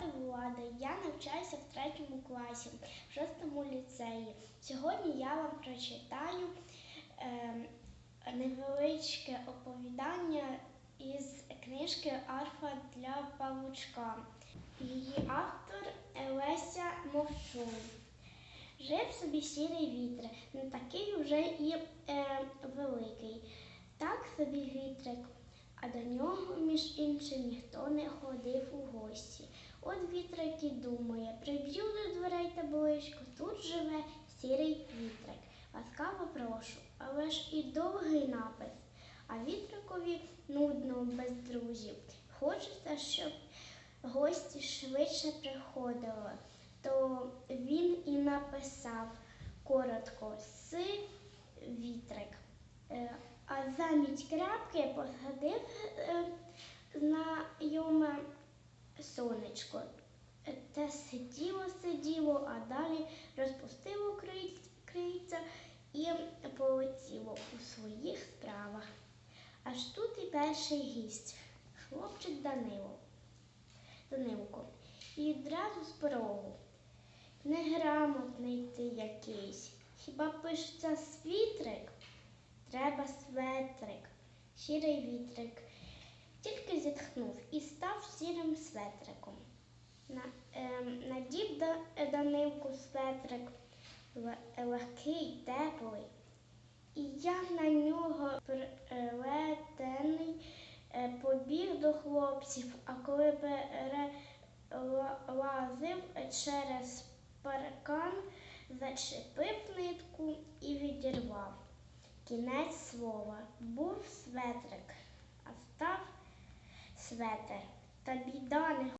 звати Влада. Я навчаюся в третьому класі, в шостому ліцеї. Сьогодні я вам прочитаю ем, невеличке оповідання із книжки Арфа для павучка. Її автор Леся Мовчун. Жив собі сірий вітер, не такий вже і е, великий. Так собі вітрик, а до нього, між іншим, ніхто не ходив у гості. От вітрик і думає, приб'ю до дверей та близько, тут живе сірий вітрик. Ласкаво прошу, але ж і довгий напис. А вітрикові нудно без друзів. Хочеться, щоб гості швидше приходили, то він і написав коротко си вітрик. Е, А замість крапки посадив е, знайоме сонечко. Е, Те сиділо, сиділо, а далі розпустило крильця- і полетіло у своїх справах. Аж тут і перший гість, хлопчик Данило. Данилко. І одразу з порогу. Неграмотний ти якийсь. Хіба пишеться світрик? Треба светрик, сірий вітрик. Тільки зітхнув і став сірим светриком. Ем, надів да, Данилку светрик легкий, теплий. І як на нього прилетений е, побіг до хлопців, а коли перелазив через паркан, зачепив нитку і відірвав. Кінець слова. Був светрик, а став светер. Та біда не